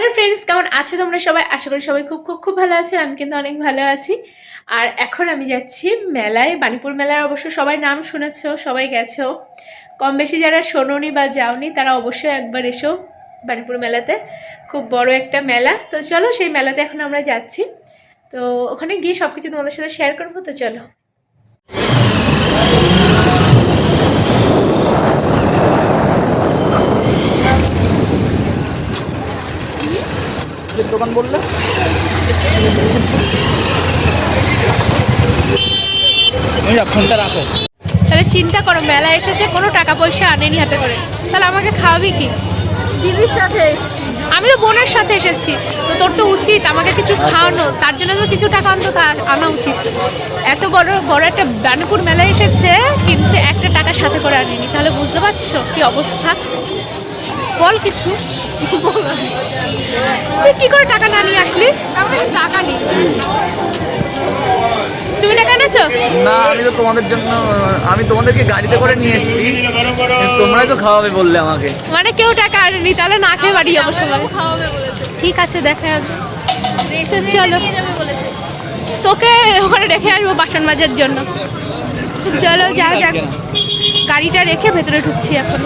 Hello friends কেমন আছে তোমরা সবাই? আশা করি সবাই খুব খুব খুব ভালো আছে আমি কিন্তু অনেক ভালো আছি। আর এখন আমি যাচ্ছি মেলায়, বাণীপুর মেলার অবশ্য সবাই নাম শুনেছ, সবাই গেছো। কম বেশি যারা শোনোনি বা যাওনি, তারা অবশ্যই একবার এসো বাণীপুর মেলাতে। খুব বড় একটা মেলা। তো চলো সেই মেলাতে এখন আমরা যাচ্ছি। তো ওখানে গিয়ে সব কিছু তোমাদের সাথে শেয়ার করব। তো চলো। যে দোকান বললে? ফোনটা রাখো। তাহলে চিন্তা করো মেলা এসেছে কোনো টাকা পয়সা আনেনি হাতে করে। তাহলে আমাকে খাওয়াবি কি? দিদির সাথে আমি তো বোনের সাথে এসেছি তো তোর তো উচিত আমাকে কিছু খাওয়ানো তার জন্য তো কিছু টাকা অন্তত আনা উচিত। এত বড় বড় একটা বানুপুর মেলা এসেছে কিন্তু একটা টাকা সাথে করে আনিনি। তাহলে বুঝতে পারছ কি অবস্থা? বল কিছু। কিছু বললাম তুই কি করে টাকা না নিয়ে আসলি? আমার কাছে টাকা নেই। তুমি টাকা এনেছো? না আমি তো তোমাদের জন্য আমি তোমাদেরকে গাড়িতে করে নিয়ে এসেছি। তোমরাই তো খাওয়াবে বললে আমাকে। মানে কেউ টাকা আনেনি তাহলে না খেয়ে বাড়ি যাব সবাই। খাওয়াবে বলেছে। ঠিক আছে দেখা যাবে চলো তোকে ওখানে রেখে আসব বাসন মাজার জন্য। চলো যা যাক গাড়িটা রেখে ভেতরে ঢুকছি এখন।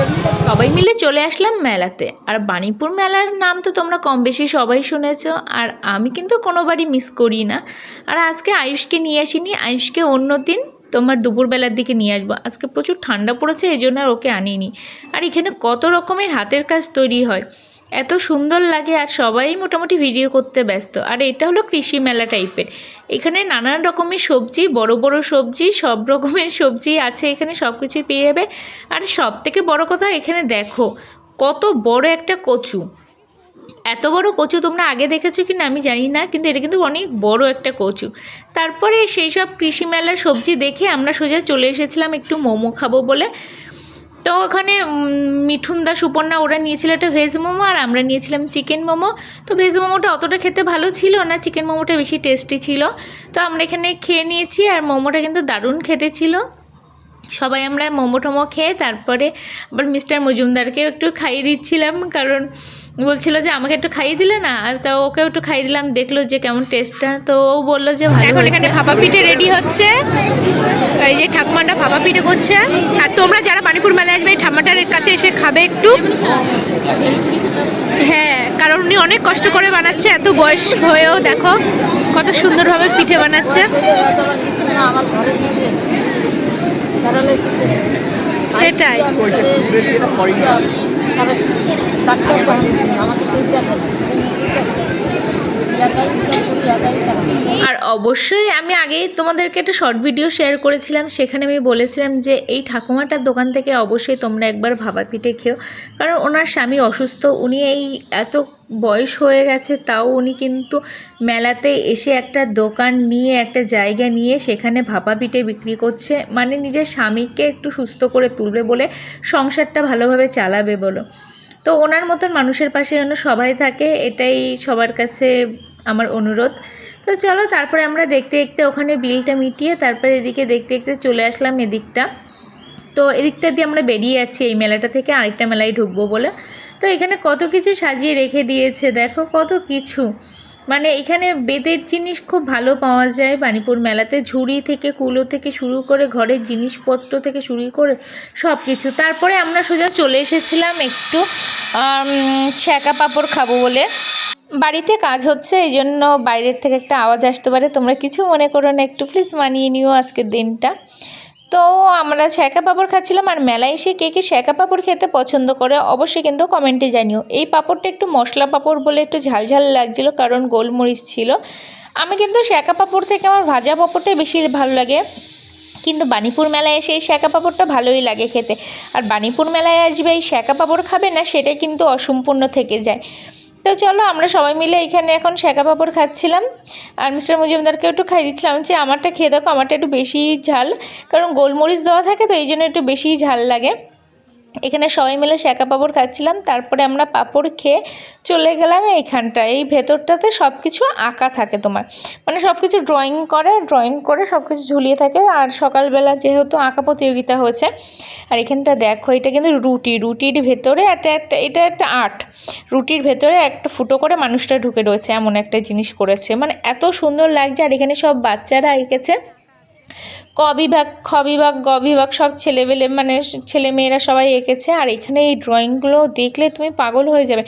সবাই মিলে চলে আসলাম মেলাতে। আর বাণীপুর মেলার নাম তো তোমরা কম বেশি সবাই শুনেছ, আর আমি কিন্তু কোনোবারই মিস করি না। আর আজকে আয়ুষকে নিয়ে আসিনি, আয়ুষকে অন্য দিন তোমার দুপুরবেলার দিকে নিয়ে আসব। আজকে প্রচুর ঠান্ডা পড়েছে এই জন্য আর ওকে আনিনি। আর এখানে কত রকমের হাতের কাজ তৈরি হয়। এত সুন্দর লাগে আর সবাই মোটামুটি ভিডিও করতে ব্যস্ত। আর এটা হলো কৃষি মেলা টাইপের এখানে নানান রকমের সবজি, বড় বড় সবজি, সব রকমের সবজি আছে এখানে সব কিছুই পেয়ে যাবে। আর সব থেকে বড় কথা এখানে দেখো, কত বড় একটা কচু। এত বড় কচু তোমরা আগে দেখেছ কি না আমি জানি না, কিন্তু এটা কিন্তু অনেক বড় একটা কচু। তারপরে সেই সব কৃষি মেলার সবজি দেখে আমরা সোজা চলে এসেছিলাম একটু মোমো খাব বলে। তো ওখানে মিঠুন মিঠুনদা সুপর্ণা, ওরা নিয়েছিল একটা ভেজ মোমো আর আমরা নিয়েছিলাম চিকেন মোমো। তো ভেজ মোমোটা অতটা খেতে ভালো ছিল না চিকেন মোমোটা বেশি টেস্টি ছিল। তো আমরা এখানে খেয়ে নিয়েছি আর মোমোটা কিন্তু দারুণ খেতে ছিল। সবাই আমরা মোমো টোমো খেয়ে তারপরে আবার মিস্টার মজুমদারকেও একটু খাইয়ে দিচ্ছিলাম কারণ বলছিল যে আমাকে একটু খাইয়ে দিলে না? আর তা ওকে একটু খাইয়ে দিলাম দেখল যে কেমন টেস্টটা তো ও বলল যে ভালো এখন এখানে ভাপা পিঠে রেডি হচ্ছে। এই যে ঠাকুমাটা ভাপা পিঠে করছে। আর তোমরা যারা বাণীপুর মেলায় আসবে এই ঠাম্মাটার কাছে এসে খাবে একটু। হ্যাঁ কারণ উনি অনেক কষ্ট করে বানাচ্ছে এত বয়স হয়েও দেখো কত সুন্দরভাবে পিঠে বানাচ্ছে। তোমার সেটাই। ডাক্তার আমাকে চিন্তা দেখা একাই ইনকাম করি একাই আর অবশ্যই আমি আগেই তোমাদেরকে একটা শর্ট ভিডিও শেয়ার করেছিলাম, সেখানে আমি বলেছিলাম যে এই ঠাকুমাটার দোকান থেকে অবশ্যই তোমরা একবার ভাবা পিঠে খেও। কারণ ওনার স্বামী অসুস্থ, উনি এই এত বয়স হয়ে গেছে, তাও উনি কিন্তু মেলাতে এসে একটা দোকান নিয়ে, একটা জায়গা নিয়ে সেখানে ভাপা পিঠে বিক্রি করছে। মানে নিজের স্বামীকে একটু সুস্থ করে তুলবে বলে সংসারটা ভালোভাবে চালাবে বলো। তো ওনার মতন মানুষের পাশে যেন সবাই থাকে, এটাই সবার কাছে আমার অনুরোধ। তো চলো তারপরে আমরা দেখতে দেখতে ওখানে বিলটা মিটিয়ে তারপরে এদিকে দেখতে দেখতে চলে আসলাম এদিকটা। তো এদিকটা দিয়ে আমরা বেরিয়ে যাচ্ছি এই মেলাটা থেকে, আরেকটা মেলায় ঢুকবো বলে। তো এখানে কত কিছু সাজিয়ে রেখে দিয়েছে, দেখো কত কিছু। মানে এখানে বেতের জিনিস খুব ভালো পাওয়া যায়। বাণীপুর মেলাতে ঝুড়ি থেকে, কুলো থেকে শুরু করে, ঘরের জিনিসপত্র থেকে শুরু করে সব কিছু তারপরে আমরা সোজা চলে এসেছিলাম একটু ছ্যাঁকা পাঁপড় খাব বলে। বাড়িতে কাজ হচ্ছে, এই জন্য বাইরের থেকে একটা আওয়াজ আসতে পারে। তোমরা কিছু মনে করো না একটু প্লিজ মানিয়ে নিও আজকের দিনটা। তো আমরা ছ্যাঁকা পাঁপড় খাচ্ছিলাম আর মেলায় এসে কে কে ছ্যাঁকা পাঁপড় খেতে পছন্দ করে অবশ্যই কিন্তু কমেন্টে জানিও। এই পাঁপড়টা একটু মশলা পাঁপড় বলে একটু ঝালঝাল লাগছিল, কারণ গোলমরিচ ছিল। আমি কিন্তু ছ্যাঁকা পাঁপড় থেকে আমার ভাজা পাঁপড়টাই বেশি ভালো লাগে। কিন্তু বাণীপুর মেলায় এসে এই শ্যাকা পাঁপড়টা ভালোই লাগে খেতে। আর বাণীপুর মেলায় আসবে এই শ্যাকা পাঁপড় খাবে না সেটা কিন্তু অসম্পূর্ণ থেকে যায়। তো চলো, আমরা সবাই মিলে এখানে এখন শেখা পাপড় খাচ্ছিলাম। আর মিস্টার মজুমদারকে একটু খাই দিচ্ছিলাম যে, আমারটা খেয়ে দেখো, আমারটা একটু বেশি ঝাল। কারণ গোলমরিচ দেওয়া থাকে তো, এই জন্য একটু বেশি ঝাল লাগে। এখানে সবাই মিলে শ্যাকা পাপড় খাচ্ছিলাম, তারপরে আমরা পাঁপড় খেয়ে চলে গেলাম এইখানটা। এই ভেতরটাতে সব কিছু আঁকা থাকে তোমার। মানে সব কিছু ড্রয়িং করে ড্রয়িং করে সব কিছু ঝুলিয়ে থাকে। আর সকালবেলা যেহেতু আঁকা প্রতিযোগিতা হয়েছে, আর এখানটা দেখো, এটা কিন্তু রুটি। রুটির ভেতরে একটা একটা, এটা একটা আর্ট। রুটির ভেতরে একটা ফুটো করে মানুষটা ঢুকে রয়েছে, এমন একটা জিনিস করেছে। মানে এত সুন্দর লাগছে, আর এখানে সব বাচ্চারা এঁকেছে। ক বিভাগ খ বিভাগ গ বিভাগ সব ছেলেবেলে মানে ছেলে মেয়েরা সবাই এঁকেছে। আর এখানে এই ড্রয়িংগুলো দেখলে তুমি পাগল হয়ে যাবে।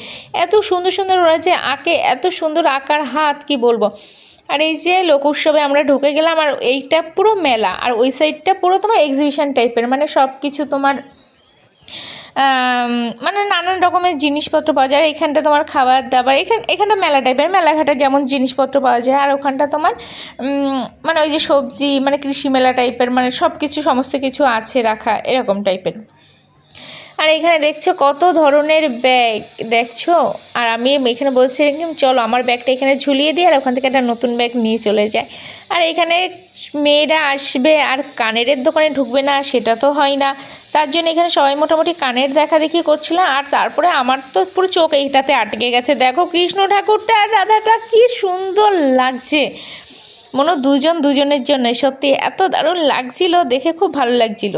এত সুন্দর সুন্দর ওরা যে আঁকে, এত সুন্দর আঁকার হাত, কি বলব? আর এই যে লোক উৎসবে আমরা ঢুকে গেলাম, আর এইটা পুরো মেলা। আর ওই সাইডটা পুরো তোমার এক্সিবিশন টাইপের মানে সব কিছু তোমার মানে নানান রকমের জিনিসপত্র পাওয়া যায়। এখানটা তোমার খাবার দাবার, এখান, এখানটা মেলা টাইপের মেলাঘাটে যেমন জিনিসপত্র পাওয়া যায়। আর ওখানটা তোমার মানে ওই যে সবজি মানে কৃষি মেলা টাইপের মানে সব কিছু সমস্ত কিছু আছে রাখা, এরকম টাইপের আর এখানে দেখছ কত ধরনের ব্যাগ, দেখছ? আর আমি এখানে বলছিলাম চলো আমার ব্যাগটা এখানে ঝুলিয়ে দিই আর ওখান থেকে একটা নতুন ব্যাগ নিয়ে চলে যায় আর এখানে মেয়েরা আসবে আর কানের দোকানে ঢুকবে না, সেটা তো হয় না। তার জন্য এখানে সবাই মোটামুটি কানের দেখা দেখি করছিল, আর তারপরে আমার তো পুরো চোখ এইটাতে আটকে গেছে। দেখো কৃষ্ণ ঠাকুরটা আর রাধাটা কি সুন্দর লাগছে। মনে দুজন দুজনের জন্য, সত্যি এত দারুণ লাগছিল, দেখে খুব ভালো লাগছিল।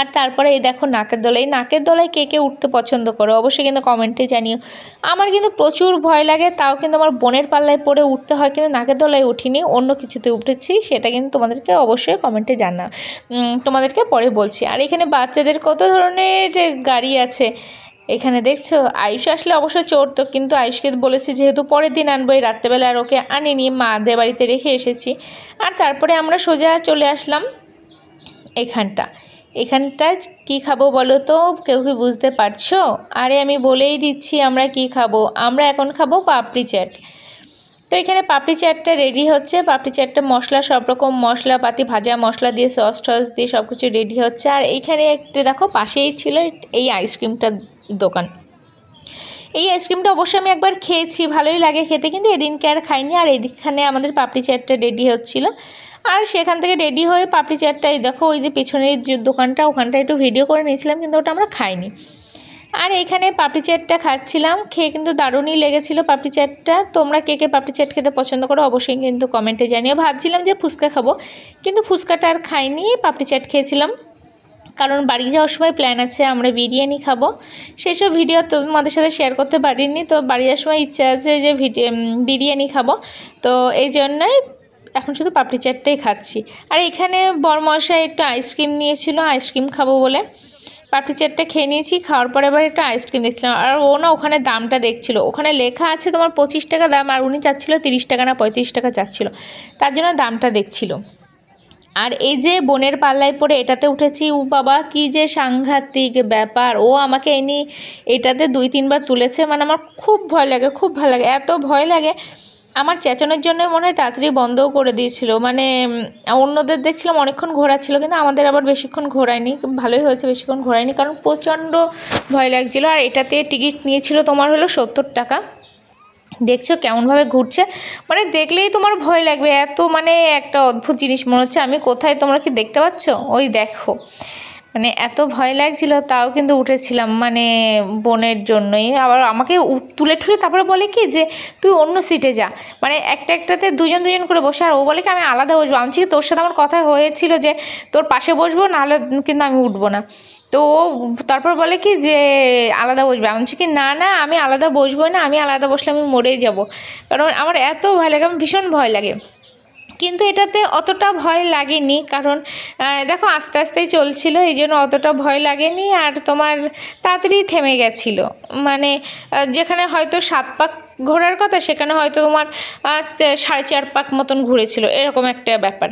আর তারপরে এই দেখো নাকের দোলা এই নাকের দোলায় কে কে উঠতে পছন্দ করো অবশ্যই কিন্তু কমেন্টে জানিও। আমার কিন্তু প্রচুর ভয় লাগে, তাও কিন্তু আমার বোনের পাল্লায় পড়ে উঠতে হয় কিন্তু নাকের দোলায় উঠিনি, অন্য কিছুতে উঠেছি, সেটা কিন্তু তোমাদেরকে অবশ্যই কমেন্টে জানা তোমাদেরকে পরে বলছি। আর এখানে বাচ্চাদের কত ধরনের গাড়ি আছে, এখানে দেখছ? আয়ুষ আসলে অবশ্যই চড়তো কিন্তু আয়ুষকে বলেছি যেহেতু পরের দিন আনব, এই রাত্রেবেলা আর ওকে আনিনি, মাদের বাড়িতে রেখে এসেছি। আর তারপরে আমরা সোজা চলে আসলাম এখানটা। এখানটা কি খাব বলো তো? কেউ কি বুঝতে পারছ? আরে আমি বলেই দিচ্ছি আমরা কি খাব? আমরা এখন খাব পাপড়ি চাট। তো এখানে পাপড়ি চাটটা রেডি হচ্ছে। পাপড়ি চাটটা মশলা, সব রকম মশলাপাতি, ভাজা মশলা দিয়ে সস টস দিয়ে সব কিছু রেডি হচ্ছে। আর এইখানে একটা দেখো, পাশেই ছিল এই আইসক্রিমটার দোকান। এই আইসক্রিমটা অবশ্যই আমি একবার খেয়েছি, ভালোই লাগে খেতে, কিন্তু এদিনকে আর খাইনি। আর এদিকখানে আমাদের পাপড়ি চাটটা রেডি হচ্ছিল। আর সেখান থেকে রেডি হয়ে পাপড়ি চাটটা, এই দেখো ওই যে পেছনের যে দোকানটা, ওখানটা একটু ভিডিও করে নিয়েছিলাম, কিন্তু ওটা আমরা খাইনি। আর এখানে পাপড়ি চাটটা খাচ্ছিলাম, খেয়ে কিন্তু দারুণই লেগেছিলো পাপড়ি চাটটা। তোমরা কে কে পাপড়ি চাট খেতে পছন্দ করো অবশ্যই কিন্তু কমেন্টে জানিও। ভাবছিলাম যে ফুচকা খাব, কিন্তু ফুচকাটা আর খাইনি, পাপড়ি চাট খেয়েছিলাম। কারণ বাড়ি যাওয়ার সময় প্ল্যান আছে, আমরা বিরিয়ানি খাব। সেসব ভিডিও তোমাদের সাথে শেয়ার করতে পারিনি, তো বাড়ি যাওয়ার সময় ইচ্ছা আছে যে ভিডিও বিরিয়ানি খাব। তো এই জন্যই এখন শুধু পাপড়ি চাটটাই খাচ্ছি। আর এখানে বরমশাই একটু আইসক্রিম নিয়েছিল, আইসক্রিম খাব বলে। পাপড়ি চাটটা খেয়ে নিয়েছি, খাওয়ার পরে এবার একটু আইসক্রিম দেখছিলাম। আর ও না ওখানে দামটা দেখছিল। ওখানে লেখা আছে তোমার পঁচিশ টাকা দাম আর উনি চাচ্ছিল তিরিশ টাকা না পঁয়ত্রিশ টাকা চাচ্ছিল। তার জন্য দামটা দেখছিল। আর এই যে বোনের পাল্লায় পড়ে এটাতে উঠেছি ও বাবা কি যে সাংঘাতিক ব্যাপার। ও আমাকে এনে এটাতে দুই তিনবার তুলেছে মানে আমার খুব ভয় লাগে, খুব ভালো লাগে। এত ভয় লাগে আমার চেঁচানোর জন্য মনে হয় তাড়াতাড়ি বন্ধও করে দিয়েছিল। মানে অন্যদের দেখছিলাম অনেকক্ষণ ঘোরাচ্ছিল, কিন্তু আমাদের আবার বেশিক্ষণ ঘোরায়নি। ভালোই হয়েছে বেশিক্ষণ ঘোরায়নি, কারণ প্রচণ্ড ভয় লাগছিল। আর এটাতে টিকিট নিয়েছিল তোমার হলো সত্তর টাকা। দেখছ কেমনভাবে ঘুরছে। মানে দেখলেই তোমার ভয় লাগবে, এত মানে একটা অদ্ভুত জিনিস মনে হচ্ছে। আমি কোথায় তোমরা কি দেখতে পাচ্ছ? ওই দেখো। মানে এত ভয় লাগছিল, তাও কিন্তু উঠেছিলাম মানে বোনের জন্যই। আবার আমাকে তুলে ঠুলে তারপরে বলে কি যে, তুই অন্য সিটে যা। মানে একটা একটাতে দুজন দুজন করে বসে, আর ও বলে কি, আমি আলাদা বসবো। আমি তোর সাথে আমার কথা হয়েছিল যে, তোর পাশে বসবো, নাহলে কিন্তু আমি উঠবো না। তো ও তারপর বলে কি যে, আলাদা বসবে। আমি কি, না না, আমি আলাদা বসবো না, আমি আলাদা বসলে আমি মরেই যাব। কারণ আমার এত ভয় লাগে, আমার ভীষণ ভয় লাগে। কিন্তু এটাতে অতটা ভয় লাগেনি, কারণ দেখো আস্তে আস্তেই চলছিল, এই জন্য অতটা ভয় লাগেনি আর তোমার তাড়াতাড়ি থেমে গেছিল। মানে যেখানে হয়তো সাত পাক ঘোরার কথা, সেখানে হয়তো তোমার সাড়ে চার পাক মতন ঘুরেছিল, এরকম একটা ব্যাপার।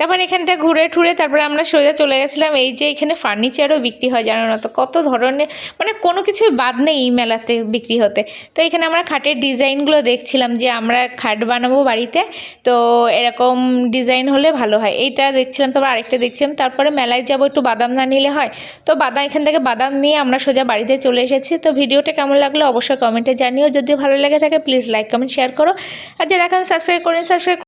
তারপর এখানটা ঘুরে ঠুরে তারপরে আমরা সোজা চলে গেছিলাম। এই যে এখানে ফার্নিচারও বিক্রি হয়, জানো না তো? কত ধরনের মানে কোনো কিছুই বাদ নেই এই মেলাতে বিক্রি হতে। তো এখানে আমরা খাটের ডিজাইনগুলো দেখছিলাম যে আমরা খাট বানাবো বাড়িতে, তো এরকম ডিজাইন হলে ভালো হয়। এইটা দেখছিলাম, তারপর আরেকটা দেখছিলাম। তারপরে মেলায় যাব, একটু বাদাম না নিলে হয়। তো বাদাম, এখান থেকে বাদাম নিয়ে আমরা সোজা বাড়িতে চলে এসেছি। তো ভিডিওটা কেমন লাগল অবশ্যই কমেন্টে জানিও। যদি ভালো লেগে থাকে প্লিজ লাইক কমেন্ট শেয়ার করো। আর যারা এখন সাবস্ক্রাইব করেন সাবস্ক্রাইব